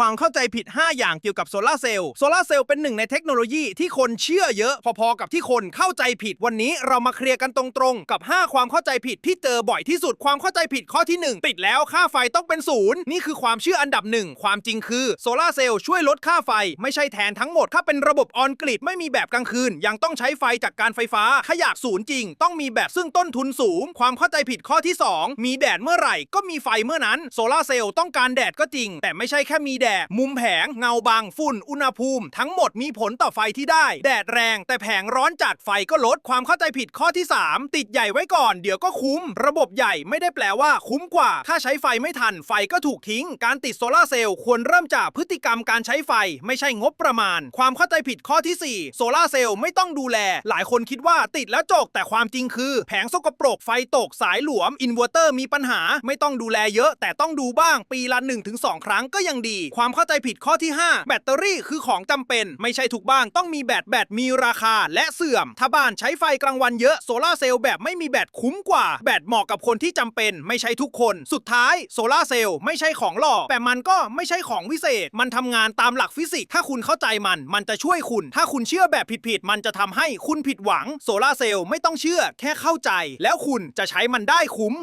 ความเข้าใจผิด 5 อย่างเกี่ยวกับโซลาร์เซลล์โซลาร์เซลล์เป็นหนึ่งในเทคโนโลยีที่คนเชื่อเยอะพอๆกับที่คนเข้าใจผิดวันนี้เรามาเคลียร์กันตรงๆ กับ 5 ความเข้าใจผิดที่เจอบ่อยที่สุดความเข้าใจผิดข้อที่ 1 ติดแล้วค่าไฟต้องเป็นศูนย์นี่คือความเชื่ออันดับหนึ่งความจริงคือโซลาร์เซลล์ช่วยลดค่าไฟ ไม่ใช่แทนทั้งหมดถ้าเป็นระบบออนกริดไม่มีแบบกลางคืน ยังต้องใช้ไฟจากการไฟฟ้าถ้าอยากศูนย์จริง ต้องมีแบบซึ่งต้นทุนสูง ความเข้าใจผิดข้อที่ 2 มีแดดเมื่อไหร่ก็มีไฟเมื่อนั้นโซลาเซลล์ต้องการแดดก็จริง แต่ไม่ใช่แค่มีแดด มุมแผง เงาบังฝุ่น อุณหภูมิ ทั้งหมดมีผลต่อไฟที่ได้ แดดแรง แต่แผงร้อนจัดไฟก็ลด ความเข้าใจผิดข้อที่ 3 ติดใหญ่ไว้ก่อน เดี๋ยวก็คุ้ม ระบบใหญ่ไม่ได้แปลว่า คุ้มกว่า ถ้าใช้ไฟไม่ทัน ไฟก็ถูกทิ้ง การติดโซลาร์เซลล์ควรเริ่มจากพฤติกรรมการใช้ไฟ ไม่ใช่งบประมาณ ความเข้าใจผิดข้อที่ 4 โซลาร์เซลล์ไม่ต้องดูแล หลายคนคิดว่าติดแล้วจบแต่ความจริงคือ แผงสกปรกไฟตกสายหลวมอินเวอร์เตอร์มีปัญหา ไม่ต้องดูแลเยอะ แต่ต้องดูบ้างปีละ1-2 ครั้งก็ยังดีความเข้าใจผิดข้อที่ 5 แบตเตอรี่คือของจำเป็น ไม่ใช่ทุกบ้านต้องมีแบตแบตมีราคาและเสื่อม ถ้าบ้านใช้ไฟกลางวันเยอะโซลาเซลล์แบบไม่มีแบตคุ้มกว่า แบตเหมาะกับคนที่จำเป็น ไม่ใช่ทุกคน สุดท้ายโซลาเซลล์ไม่ใช่ของหลอกแต่มันก็ไม่ใช่ของวิเศษ มันทำงานตามหลักฟิสิกส์ถ้าคุณเข้าใจมัน มันจะช่วยคุณ ถ้าคุณเชื่อแบบผิดๆมันจะทำให้คุณผิดหวังโซลาเซลล์ไม่ต้องเชื่อแค่เข้าใจ แล้วคุณจะใช้มันได้คุ้ม